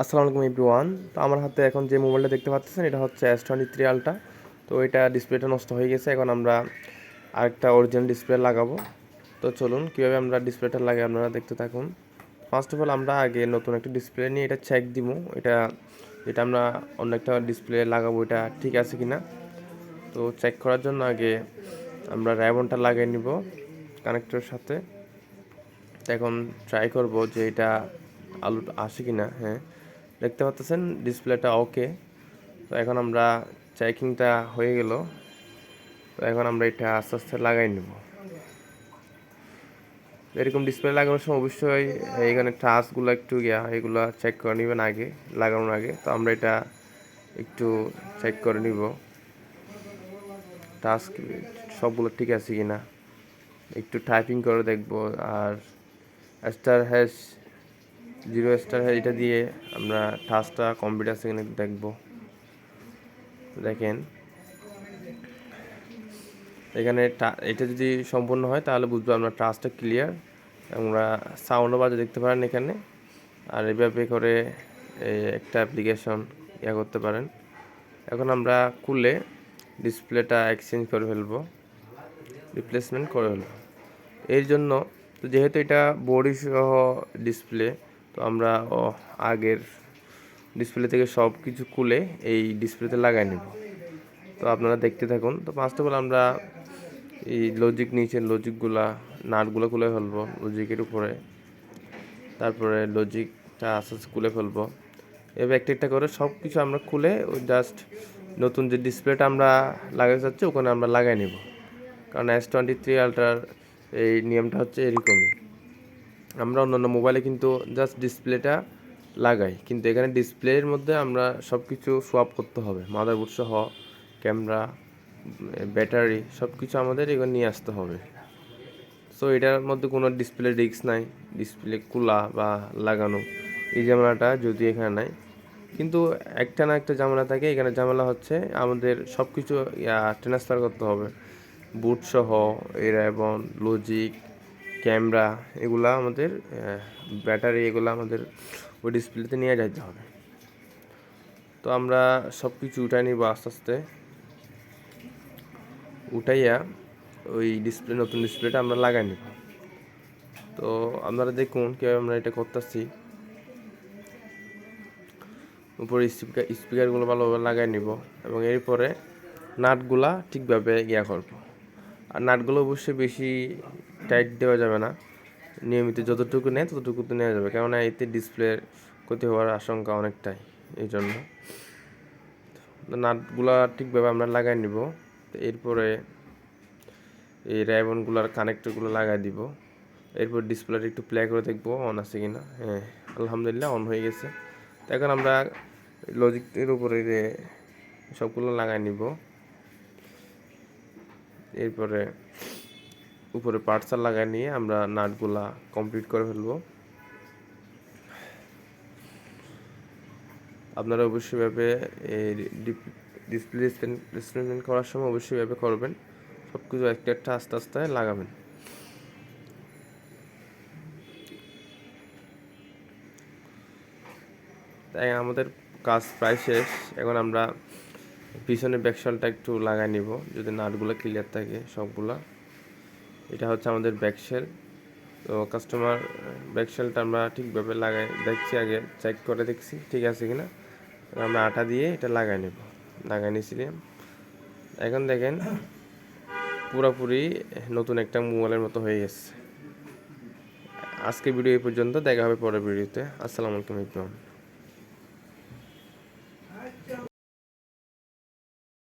আসসালামু আলাইকুম এভরিওয়ান। তো আমার হাতে এখন যে মোবাইলটা দেখতে পাচ্ছেন, এটা হচ্ছে এস টোয়েন্টি থ্রি আলটা তো এটা ডিসপ্লেটা নষ্ট হয়ে গেছে, এখন আমরা আরেকটা অরিজিনাল ডিসপ্লে লাগাবো। তো চলুন, কীভাবে আমরা ডিসপ্লেটা লাগাই আপনারা দেখতে থাকুন। ফার্স্ট অফ অল আমরা আগে নতুন একটা ডিসপ্লে নিয়ে এটা চেক দিব। এটা এটা আমরা অন্য একটা ডিসপ্লে লাগাবো, এটা ঠিক আছে কি না তো চেক করার জন্য আগে আমরা র্যাবনটা লাগিয়ে নিব কানেক্টরের সাথে। এখন ট্রাই করব যে এটা আলু আসে কি না হ্যাঁ। দেখতে পাচ্ছেন ডিসপ্লেটা ওকে তো এখন আমরা চেকিংটা হয়ে গেল। তো এখন আমরা এটা আস্তে আস্তে লাগাই নেব। এরকম ডিসপ্লে লাগানোর সময় অবশ্যই এখানে টাচগুলো একটু গিয়া এগুলো চেক করে নেবেন আগে, লাগানোর আগে। তো আমরা এটা একটু চেক করে নিব। টাস্ক সবগুলো ঠিক আছে কি না একটু টাইপিং করে দেখব। আর স্টার হ্যাশ জিরো স্টার এটা দিয়ে আমরা টাস্কটা কম্পিউটার সেখানে দেখব। দেখেন। এখানে এটা যদি সম্পূর্ণ হয় তাহলে বুঝব আমরা টাস্কটা ক্লিয়ার। আমরা সাউন্ডও বাজে দেখতে পারেন এখানে। আর এভাবে করে একটা অ্যাপ্লিকেশন ইয়া করতে পারেন। এখন আমরা খুলে ডিসপ্লেটা এক্সচেঞ্জ করে ফেলব। রিপ্লেসমেন্ট করে ফেলব। এর জন্য তো যেহেতু এটা বডি সহ ডিসপ্লে তো আমরা আগের ডিসপ্লে থেকে সব কিছু খুলে এই ডিসপ্লেতে লাগাই নেব। তো আপনারা দেখতে থাকুন। তো ফার্স্ট অফ অল আমরা এই লজিক নিচে লজিকগুলা নাটগুলো খুলে ফেলব লজিকের উপরে। তারপরে লজিকটা আস্তে আস্তে খুলে ফেলব। এবার একটা একটা করে সব কিছু আমরা খুলে ওই জাস্ট নতুন যে ডিসপ্লেটা আমরা লাগাতে চাচ্ছি, ওখানে আমরা লাগাই নেব। কারণ এস টোয়েন্টি থ্রি আলট্রার এই নিয়মটা হচ্ছে এরকমই। আমরা অন্যান্য মোবাইলে কিন্তু জাস্ট ডিসপ্লেটা লাগাই। কিন্তু এখানে ডিসপ্লের মধ্যে আমরা সব কিছু সোয়াপ করতে হবে। মাদারবোর্ড সহ ক্যামেরা ব্যাটারি সব কিছু আমাদের এখানে নিয়ে আসতে হবে। সো এটার মধ্যে কোনো ডিসপ্লে রিক্স নাই ডিসপ্লে খোলা বা লাগানো। এই ঝামেলাটা যদি এখানে নাই। কিন্তু একটা না একটা ঝামেলা থাকে। এখানে ঝামেলা হচ্ছে আমাদের সব কিছু ট্রান্সফার করতে হবে। বুট সহ, এরা এবং লজিক ক্যামেরা এগুলা আমাদের ব্যাটারি এগুলো আমাদের ওই ডিসপ্লেতে নিয়ে যাইতে হবে। তো আমরা সব কিছু উঠাই নিব আস্তে আস্তে। উঠাইয়া ওই ডিসপ্লে, নতুন ডিসপ্লেটা আমরা লাগাই নিব। তো আপনারা দেখুন কীভাবে আমরা এটা করতেছি। উপরে স্পিকার, স্পিকারগুলো ভালোভাবে লাগাই নিব এবং এরপরে নাটগুলা ঠিকভাবে ইয়া করব। আর নাটগুলো অবশ্যই বেশি টাইট দেওয়া যাবে না। নিয়মিত যতটুকু নেয় ততটুকু তো নেওয়া যাবে। কেননা এতে ডিসপ্লের ক্ষতি হওয়ার আশঙ্কা অনেকটাই এই জন্য নাটগুলা ঠিকভাবে আমরা লাগাই নিব। এরপরে এই র্যাবনগুলোর কানেক্টরগুলো লাগাই দিব। এরপর ডিসপ্লেটা একটু প্লে করে দেখব অন আছে কিনা। হ্যাঁ আলহামদুলিল্লাহ অন হয়ে গেছে। তো এখন আমরা লজিকের উপরে সবগুলো লাগাই নিব। এরপরে উপরে পার্টসার লাগাই নিয়ে আমরা নাটগুলা কমপ্লিট করে ফেলব। আপনারা অবশ্যই ভাবে এই ডিসপ্লে রিপ্লেসমেন্ট করার সময় অবশ্যই ভাবে করবেন। সব কিছু একটা একটা আস্তে আস্তে লাগাবেন। তাই আমাদের কাজ প্রায় শেষ। এখন আমরা পিছনে ব্যাকশালটা একটু লাগাই নিব, যদি নাটগুলো ক্লিয়ার থাকে সবগুলা। এটা হচ্ছে আমাদের ব্যাকশেল তো কাস্টমার ব্যাকশেলটা আমরা ঠিকভাবে লাগাই, দেখছি আগে চেক করে দেখছি, ঠিক আছে কিনা? আমরা আটা দিয়ে এটা লাগাই নেব, লাগাই নিয়েছিলাম। এখন দেখেন, পুরোপুরি নতুন একটা মোবাইলের মতো হয়ে গেছে। আজকে ভিডিও এই পর্যন্ত, দেখা হবে পরের ভিডিওতে। আসসালামু আলাইকুম ইকরাম